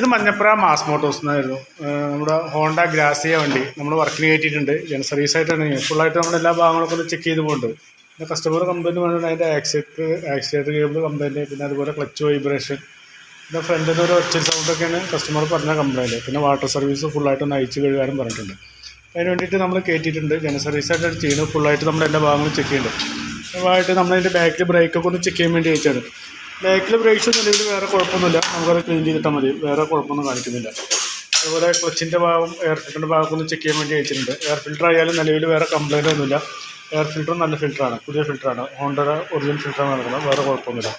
ഇത് Manjappura mass Motors എന്നായിരുന്നു. നമ്മുടെ ഹോണ്ട ഗ്രാസിയ വണ്ടി നമ്മൾ വർക്കിന് കയറ്റിയിട്ടുണ്ട്. ജന സർവീസ് ആയിട്ടാണ്. ഫുള്ളായിട്ട് നമ്മുടെ എല്ലാ ഭാഗങ്ങളൊക്കെ ഒന്ന് ചെക്ക് ചെയ്ത് പോകുന്നുണ്ട് കസ്റ്റമർ കംപ്ലൈന്റ് വേണ്ടത് അതിന്റെ ആക്സിഡന്റ് ആക്സിഡന്റ് കേബിൾ കംപ്ലൈന്റ് പിന്നെ അതുപോലെ ക്ലച്ച് വൈബ്രേഷൻ പിന്നെ ഫ്രണ്ടിൽ ഒരു ഒച്ച സൗണ്ടൊക്കെയാണ് കസ്റ്റമർ പറഞ്ഞ കംപ്ലൈന്റ് പിന്നെ വാട്ടർ സർവീസ് ഫുള്ളായിട്ട് ഒന്ന് അയച്ച് കഴുകാനും പറഞ്ഞിട്ടുണ്ട്. അതിന് വേണ്ടിയിട്ട് നമ്മൾ കയറ്റിയിട്ടുണ്ട്. ജന സർവീസ് ആയിട്ടാണ് ചെയ്യുന്നത്. ഫുള്ളായിട്ട് നമ്മുടെ എല്ലാ ഭാഗങ്ങളും ചെക്ക് ചെയ്യുന്നുണ്ട്. ആയിട്ട് നമ്മളതിന്റെ ബാക്കിൽ ബ്രേക്കൊക്കെ ഒന്ന് ചെക്ക് ചെയ്യാൻ വേണ്ടി അയച്ചാണ് ബാക്കിൽ ബ്രേക്സ് നിലവിൽ വേറെ കുഴപ്പമൊന്നുമില്ല. നമുക്കത് ക്ലീൻ ചെയ്തിട്ടാൽ മതി. വേറെ കുഴപ്പമൊന്നും കാണിക്കുന്നില്ല. അതുപോലെ ക്ലച്ചിന്റെ ഭാഗം എയർ ഫിൽറ്ററിന്റെ ഭാഗം ഒന്ന് ചെക്ക് ചെയ്യാൻ വേണ്ടി അയച്ചിട്ടുണ്ട്. എയർ ഫിൽറ്റർ ആയാലും നിലവിൽ വേറെ കംപ്ലൈന്റ് ഒന്നുമില്ല. എയർ ഫിൽറ്റർ നല്ല ഫിൽറ്ററാണ് പുതിയ ഫിൽറ്ററാണ് ഹോണ്ടയുടെ ഒറിജിനൽ ഫിൽറ്ററാണ് നടക്കുന്നത്. വേറെ കുഴപ്പമൊന്നുമില്ല.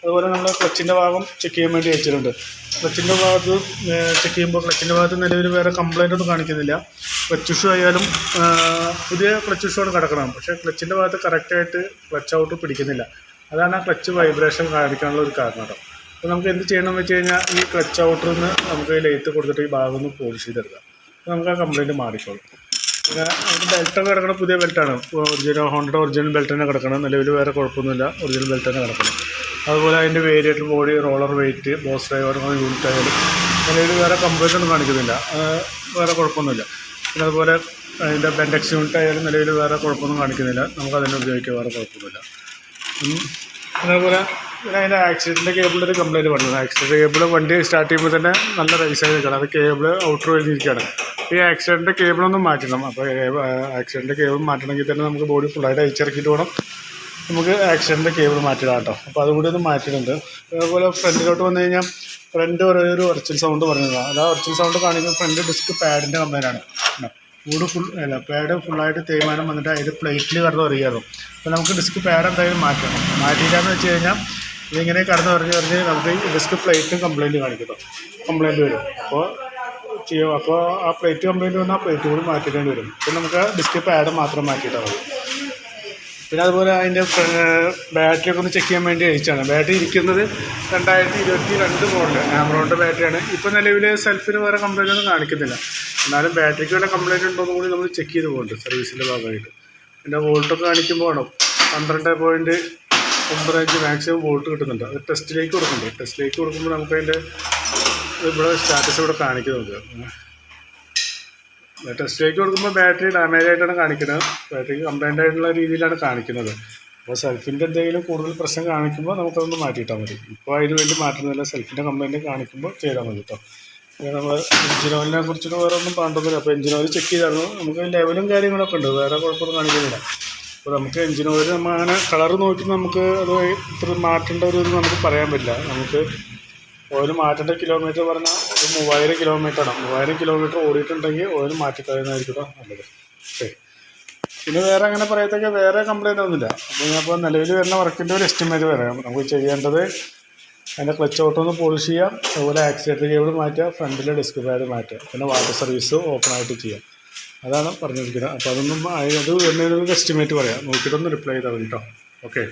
അതുപോലെ നമ്മൾ ക്ലച്ചിന്റെ ഭാഗം ചെക്ക് ചെയ്യാൻ വേണ്ടി അയച്ചിട്ടുണ്ട്. ക്ലച്ചിന്റെ ഭാഗത്ത് ചെക്ക് ചെയ്യുമ്പോൾ ക്ലച്ചിന്റെ ഭാഗത്ത് നിലവിൽ വേറെ കംപ്ലൈന്റ് ഒന്നും കാണിക്കുന്നില്ല. ക്ലച്ച് ഇഷ്യൂ ആയാലും പുതിയ ക്ലച്ച് ഇഷ്യൂ ആണ് കിടക്കണം പക്ഷേ ക്ലച്ചിന്റെ ഭാഗത്ത് കറക്റ്റായിട്ട് ക്ലച്ച് ഔട്ട് പിടിക്കുന്നില്ല. അതാണ് ആ ക്ലച്ച് വൈബ്രേഷൻ കാണിക്കാനുള്ള ഒരു കാരണം കേട്ടോ. അപ്പോൾ നമുക്ക് എന്ത് ചെയ്യണമെന്ന് വെച്ച് കഴിഞ്ഞാൽ ഈ ക്ലച്ച് ഔട്ടറിൽ നിന്ന് നമുക്ക് ലെയ്ത്ത് കൊടുത്തിട്ട് ഈ ഭാഗം ഒന്ന് പോളിഷ് ചെയ്തെടുക്കാം. അപ്പോൾ നമുക്ക് ആ കംപ്ലൈന്റ് മാറിക്കോളും. പിന്നെ അതിന്റെ ബെൽറ്റൊക്കെ കിടക്കണ പുതിയ ബെൽറ്റാണ് ഒറിജിനൽ ഹോണ്ടയുടെ ഒറിജിനൽ ബെൽറ്റ് തന്നെ കിടക്കണം. നിലവിൽ വേറെ കുഴപ്പമൊന്നുമില്ല. ഒറിജിനൽ ബെൽറ്റ് തന്നെ കിടക്കണം. അതുപോലെ അതിന്റെ variator body roller weight boss driver unit ആയാലും നിലവിൽ വേറെ കംപ്ലൈന്റ് ഒന്നും കാണിക്കുന്നില്ല. വേറെ കുഴപ്പമൊന്നുമില്ല. പിന്നെ അതുപോലെ അതിന്റെ ബെൻഡെക്സ് യൂണിറ്റ് ആയാലും നിലവിൽ വേറെ കുഴപ്പമൊന്നും കാണിക്കുന്നില്ല. നമുക്ക് അതിനെ ഉപയോഗിക്കാൻ വേറെ കുഴപ്പമൊന്നുമില്ല. അതുപോലെ പിന്നെ അതിന്റെ ആക്സിഡന്റ് കേബിളിന്റെ ഒരു കംപ്ലൈന്റ് വന്നത് ആക്സിഡന്റ് കേബിൾ വണ്ടി സ്റ്റാർട്ട് ചെയ്യുമ്പോൾ തന്നെ നല്ല റൈസ് ആയി നിൽക്കണം. അത് കേബിൾ ഔട്ടർ വലിയിരിക്കുകയാണ് ഈ ആക്സിഡന്റ് കേബിളൊന്നും മാറ്റണം. അപ്പോൾ ആക്സിഡന്റ് കേബിൾ മാറ്റണമെങ്കിൽ തന്നെ നമുക്ക് ബോഡി ഫുള്ളായിട്ട് അയച്ചിറക്കിയിട്ട് വേണം. നമുക്ക് ആക്സിഡന്റ് കേബിൾ മാറ്റിടാം കേട്ടോ. അപ്പോൾ അതുകൂടി ഒന്ന് മാറ്റിയിട്ടുണ്ട്. അതുപോലെ ഫ്രണ്ടിലോട്ട് വന്നു കഴിഞ്ഞാൽ ഫ്രണ്ട് ഒരു ഒറിച്ചിൽ സൗണ്ട് പറഞ്ഞതാണ് അത് ആ സൗണ്ട് കാണിക്കുമ്പോൾ ഫ്രണ്ട് ഡിസ്ക് പാഡിന്റെ കംപ്ലൈന്റാണ് കൂട് ഫുൾ അല്ല പാഡ് ഫുള്ളായിട്ട് തേയ്മാനം വന്നിട്ട് അതിൽ പ്ലേറ്റിൽ കടന്ന് അറിയാറും അപ്പോൾ നമുക്ക് ഡിസ്ക് പാഡ് എന്തായാലും മാറ്റണം. മാറ്റിയില്ലാന്ന് വെച്ച് കഴിഞ്ഞാൽ ഇതിങ്ങനെ കടന്ന് പറഞ്ഞ് പറഞ്ഞ് നമുക്ക് ഡിസ്ക് പ്ലേറ്റും കംപ്ലൈന്റ് കാണിക്കുന്നു. കംപ്ലൈന്റ് വരും. അപ്പോൾ ചെയ്യും. അപ്പോൾ ആ പ്ലേറ്റ് കംപ്ലൈന്റ് വന്നാൽ ആ പ്ലേറ്റ് കൂടി മാറ്റേണ്ടി വരും. അപ്പോൾ നമുക്ക് ഡിസ്ക് പാഡ് മാത്രം മാറ്റിയിട്ടാൽ മതി. പിന്നെ അതുപോലെ അതിന്റെ ബാറ്ററി ഒക്കെ ഒന്ന് ചെക്ക് ചെയ്യാൻ വേണ്ടി അയച്ചാണ് ബാറ്ററി ഇരിക്കുന്നത് രണ്ടായിരത്തി ഇരുപത്തി രണ്ട് മോഡൽ ആമറോണിന്റെ ബാറ്ററിയാണ്. ഇപ്പോൾ നിലവിൽ സെൽഫിന് വേറെ കംപ്ലൈന്റ് ഒന്നും കാണിക്കുന്നില്ല. എന്നാലും ബാറ്ററിക്ക് വല്ല കംപ്ലൈന്റ് ഉണ്ടോ എന്ന് കൂടി നമ്മൾ ചെക്ക് ചെയ്ത് പോകുന്നുണ്ട് സർവീസിന്റെ ഭാഗമായിട്ട്. പിന്നെ വോൾട്ടൊക്കെ കാണിക്കുമ്പോൾ ആണ്? പന്ത്രണ്ട് പോയിന്റ് ഒമ്പത് അഞ്ച് മാക്സിമം വോൾട്ട് കിട്ടുന്നുണ്ട്. അത് ടെസ്റ്റിലേക്ക് കൊടുക്കുന്നുണ്ട്. ടെസ്റ്റിലേക്ക് കൊടുക്കുമ്പോൾ നമുക്കതിന്റെ ഇവിടെ സ്റ്റാറ്റസ് ഇവിടെ കാണിക്കുന്നുണ്ട്. ടെസ്റ്റിലേക്ക് കൊടുക്കുമ്പോൾ ബാറ്ററി ഡാമേജ് ആയിട്ടാണ് കാണിക്കുന്നത്. ബാറ്ററി കംപ്ലൈന്റ് ആയിട്ടുള്ള രീതിയിലാണ് കാണിക്കുന്നത്. അപ്പോൾ സെൽഫിന്റെ എന്തെങ്കിലും കൂടുതൽ പ്രശ്നം കാണിക്കുമ്പോൾ നമുക്കതൊന്ന് മാറ്റിയിട്ടാൽ മതി. ഇപ്പോൾ അതിന് വേണ്ടി മാറ്റുന്നില്ല സെൽഫിന്റെ കംപ്ലൈന്റ് കാണിക്കുമ്പോൾ ചെയ്താൽ മതി കേട്ടോ പിന്നെ നമ്മൾ എഞ്ചിൻ ഓയിലിനെ കുറിച്ചിട്ട് വേറെ ഒന്നും പാണ്ടൊന്നുമില്ല അപ്പോൾ എഞ്ചിൻ ഓയിൽ ചെക്ക് ചെയ്തായിരുന്നു. നമുക്ക് ലെവലും കാര്യങ്ങളൊക്കെ ഉണ്ട്. വേറെ കുഴപ്പമൊന്നും കാണിക്കുന്നില്ല. അപ്പോൾ നമുക്ക് എഞ്ചിൻ ഓയിൽ നമ്മൾ അങ്ങനെ കളർ നോക്കി നമുക്ക് അത് ഇത്ര മാറ്റേണ്ട ഒരു നമുക്ക് പറയാൻ പറ്റില്ല. നമുക്ക് ഓയിൽ മാറ്റേണ്ട കിലോമീറ്റർ പറഞ്ഞാൽ ഒരു മൂവായിരം കിലോമീറ്ററാണ് മൂവായിരം കിലോമീറ്റർ ഓടിയിട്ടുണ്ടെങ്കിൽ ഓയിൽ മാറ്റിക്കളയുന്നതായിരിക്കും നല്ലത്. ഓക്കെ പിന്നെ വേറെ അങ്ങനെ പറയത്തേക്ക് വേറെ കംപ്ലൈന്റ് ഒന്നുമില്ല. അപ്പോൾ ഞാൻ ഇപ്പോൾ നിലവിൽ വരുന്ന വർക്കിന്റെ ഒരു എസ്റ്റിമേറ്റ് പറയാം നമുക്ക് ചെയ്യേണ്ടത് അതിന്റെ ക്ലച്ച് ഔട്ട് ഒന്ന് പോളിഷ് ചെയ്യാം അതുപോലെ ആക്സിലേറ്റർ കേബിൾ മാറ്റുക ഫ്രണ്ടിലെ ഡിസ്ക് പാഡ് മാറ്റുക പിന്നെ വാട്ടർ സർവീസ് ഓപ്പൺ ആയിട്ട് ചെയ്യാം. അതാണ് പറഞ്ഞിരിക്കുന്നത്. അപ്പോൾ അതൊന്നും അത് വരുന്നതിനൊരു എസ്റ്റിമേറ്റ് പറയാം. നോക്കിയിട്ടൊന്ന് റിപ്ലൈ ചെയ്താൽ മതി കേട്ടോ ഓക്കെ